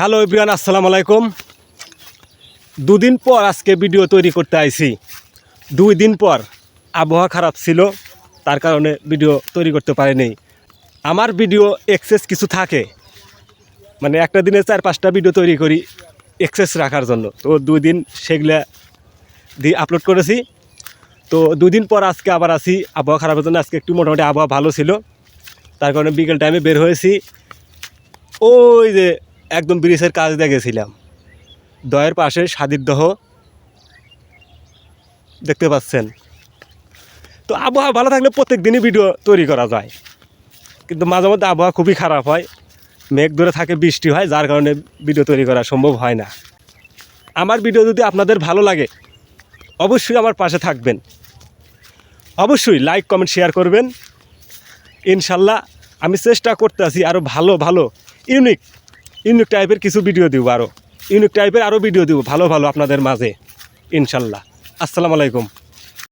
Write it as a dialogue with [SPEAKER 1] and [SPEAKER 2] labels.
[SPEAKER 1] Hello ইব্রিয়ান আসসালামু আলাইকুম। দুদিন পর আজকে ভিডিও তৈরি করতে আইছি। দুই দিন পর আবহাওয়া খারাপ ছিল, তার কারণে ভিডিও তৈরি করতে পারিনি। আমার ভিডিও এক্সেস কিছু থাকে মানে একটা দিনে চার পাঁচটা ভিডিও তৈরি করি এক্সেস রাখার জন্য। তো দুই দিন সেগুলা দিয়ে আপলোড করেছি। তো দুই দিন পর আজকে আবার আসি আবহাওয়া খারাপের জন্য আজকে একটু মোটামুটি আবহাওয়া ভালো ছিল। তার কারণে বিকেল টাইমে বের হয়েছি। ওই যে একদম ব্রিজের কাজ দিয়ে গেছিলাম। দয়ের পাশে স্বাদির দহ। দেখতে পাচ্ছেন? তো আবহাওয়া ভালো থাকলে প্রত্যেক দিনই ভিডিও তৈরি করা যায়। কিন্তু মাঝে মধ্যে আবহাওয়া খুবই খারাপ হয়। মেঘ ধরে থাকে, বৃষ্টি হয়, যার কারণে ভিডিও তৈরি করা সম্ভব হয় না। আমার ভিডিও যদি আপনাদের ভালো লাগে, অবশ্যই আমার পাশে থাকবেন। অবশ্যই লাইক কমেন্ট শেয়ার করবেন। ইনশাল্লাহ আমি চেষ্টা করতে আছি আরও ভালো ভালো ইউনিক ইউনিক টাইপের কিছু ভিডিও দিব আরও ইউনিক টাইপের আরও ভিডিও দিব, ভালো ভালো আপনাদের মাঝে, ইনশাল্লাহ। আসসালামু আলাইকুম।